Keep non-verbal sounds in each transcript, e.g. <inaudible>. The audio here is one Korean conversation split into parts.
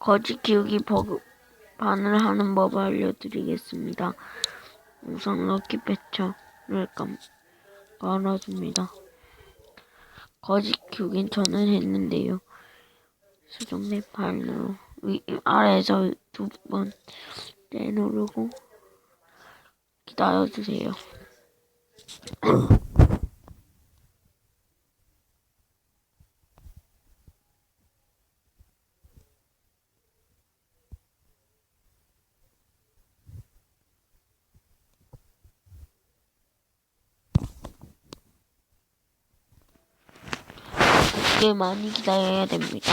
거짓 키우기 버반을 하는 법을 알려드리겠습니다. 우선 럭키 패쳐를 깜- 깔아줍니다. 거짓 키우긴 저는 했는데요. 수정대 발로 위, 아래에서 두 번 내누르고 기다려주세요. <clears throat> <clears throat> 꽤 많이 기다려야 됩니다.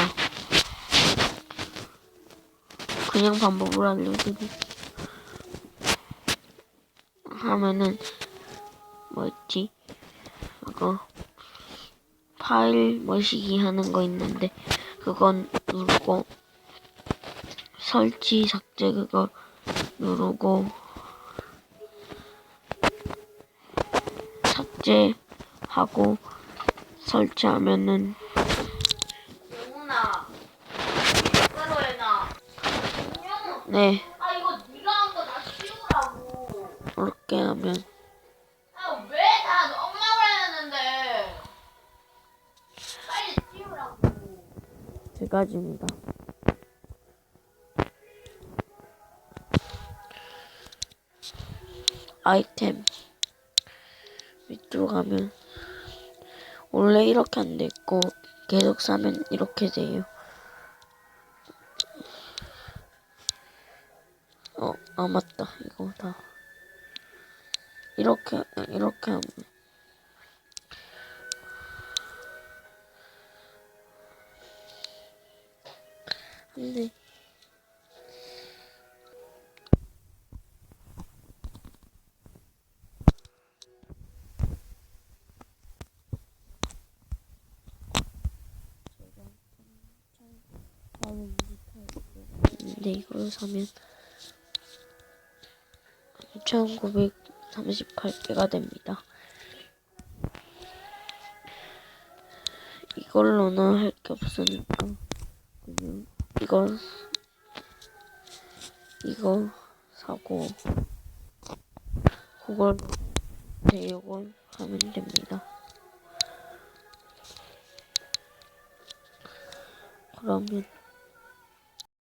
그냥 방법을 알려드리 하면은 뭐였지? 그거 파일 머시기 하는 거 있는데 그건 누르고 설치 삭제 그거 누르고 삭제하고 설치하면은 네. 아 이거 네가 한 거 다 치우라고. 그렇게 하면. 아왜다 엄마가 했는데. 빨리 치우라고. 세 가지입니다. 아이템 밑으로 가면 원래 이렇게 안 됐고 계속 사면 이렇게 돼요. 아 맞다 이거 다 이렇게 이렇게 하면 안돼. 근데 이걸 사면 1938개가 됩니다. 이걸로는 할 게 없으니까 그냥 이거 이거 사고 그걸 대용을 하면 됩니다. 그러면